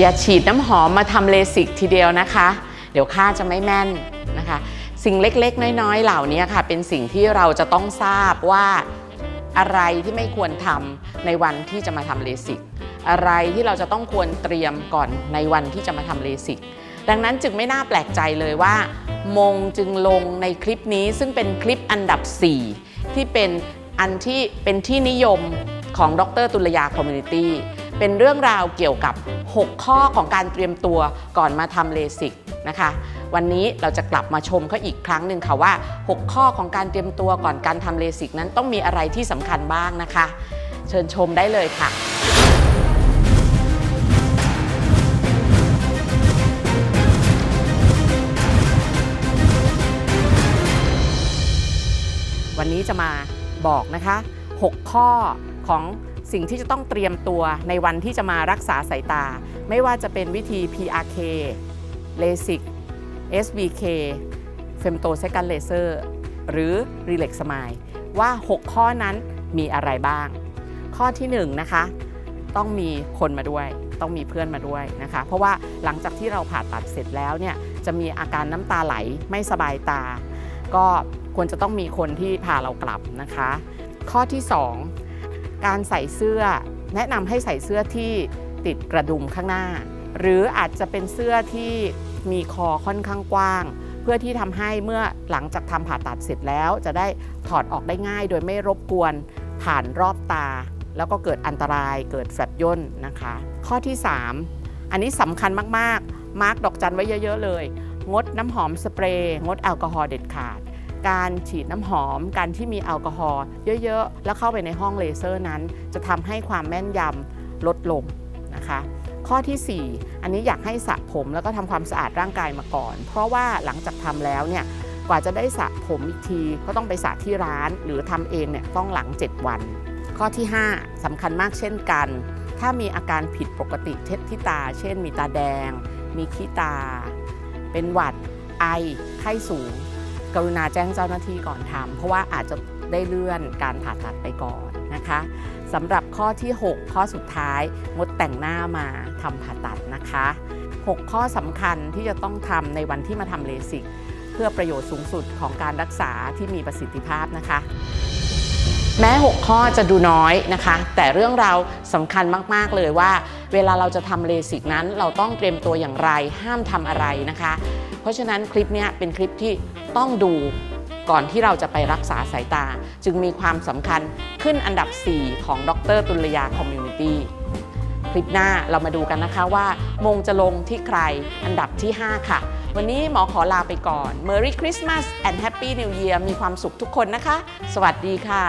อย่าฉีดน้ำหอมมาทำเลสิกทีเดียวนะคะ เดี๋ยวค่าจะไม่แม่นนะคะ สิ่งเล็กๆ น้อยๆ เหล่านี้ค่ะ เป็นสิ่งที่เราจะต้องทราบว่าอะไรที่ไม่ควรทำในวันที่จะมาทำเลสิกอะไรที่เราจะต้องควรเตรียมก่อนในวันที่จะมาทำเลสิกดังนั้นจึงไม่น่าแปลกใจเลยว่า มงจึงลงในคลิปนี้ซึ่งเป็นคลิปอันดับ 4 ที่เป็นอันที่เป็นที่นิยมของดรตุลยาคอมมูนิตี้เป็นเรื่องราวเกี่ยวกับ 6 ข้อของการเตรียมตัวก่อนมาทำเลสิกนะคะวันนี้เราจะกลับมาชมเขาอีกครั้งหนึ่งค่ะว่า 6 ข้อของการเตรียมตัวก่อนการทำเลสิกนั้นต้องมีอะไรที่สำคัญบ้างนะคะ เชิญชมได้เลยค่ะวันนี้จะมาบอกนะคะ 6 ข้อของ สิ่งที่จะต้องเตรียมตัวในวันที่จะมารักษาสายตา ไม่ว่าจะเป็นวิธี PRK LASIK SBK Femto Second Laser หรือ Relax Smile ว่า 6 ข้อนั้นมีอะไรบ้าง ข้อที่1นะคะ ต้องมีคนมาด้วย ต้องมีเพื่อนมาด้วยนะคะ เพราะว่าหลังจากที่เราผ่าตัดเสร็จแล้วเนี่ยจะมีอาการน้ำตาไหลไม่สบายตา ก็ควรจะต้องมีคนที่พาเรากลับนะคะ ข้อที่ 2 การใส่เสื้อ แนะนำให้ใส่เสื้อที่ติดกระดุมข้างหน้า หรืออาจจะเป็นเสื้อที่มีคอค่อนข้างกว้าง เพื่อที่ทำให้เมื่อหลังจากทำผ่าตัดเสร็จแล้ว จะได้ถอดออกได้ง่าย โดยไม่รบกวนผ่านรอบตา แล้วก็เกิดอันตรายเกิดแฟบย่นนะคะ ข้อที่ 3 อันนี้สำคัญมากๆ มาร์กดอกจันไว้เยอะ ๆ เลย งดน้ำหอมสเปรย์งดแอลกอฮอล์เด็ดขาด การฉีดน้ำหอม การที่มีแอลกอฮอล์เยอะๆ แล้วเข้าไปในห้องเลเซอร์นั้น จะทำให้ความแม่นยำลดลงนะคะ ข้อทีสี่ 4 อันนี้อยากให้สระผมแล้วก็ทำความสะอาดร่างกายมาก่อน เพราะว่าหลังจากทำแล้วเนี่ยกว่าจะได้สระผมอีกทีก็ต้องไปสระที่ร้าน หรือทำเองเนี่ยต้องหลัง 7 วัน ข้อที่ 5สำคัญมากเช่นกัน ถ้ามีอาการผิดปกติเท็ดที่ตา เช่น มีตาแดง มีขี้ตา เป็นหวัดไอไข้สูง กรุณาแจ้งเจ้าหน้าที่ก่อนทำเพราะว่าอาจจะได้เลื่อนการผ่าตัดไปก่อนนะคะสำหรับข้อที่ 6 ข้อสุดท้าย งดแต่งหน้ามาทำผ่าตัดนะคะ 6 ข้อสำคัญที่จะต้องทำในวันที่มาทำเลสิก เพื่อประโยชน์สูงสุดของการรักษาที่มีประสิทธิภาพนะคะ แม้ 6 ข้อจะดูน้อยนะคะ แต่เรื่องราวสำคัญมากๆเลยว่า เวลาเราจะทำเลสิกนั้นเราต้องเตรียมตัวอย่างไร ห้ามทำอะไรนะคะ เพราะฉะนั้นคลิปนี้เป็นคลิปที่ต้องดูก่อนที่เราจะไปรักษาสายตา จึงมีความสำคัญขึ้นอันดับ 4 ของดรตุลยาคอมมูนิตี้คลิปหน้าเรามาดูกันนะคะว่า มงจะลงที่ใครอันดับที่ 5 ค่ะ วันนี้หมอขอลาไปก่อน Merry Christmas and Happy New Year มีความสุขทุกคนนะคะ สวัสดีค่ะ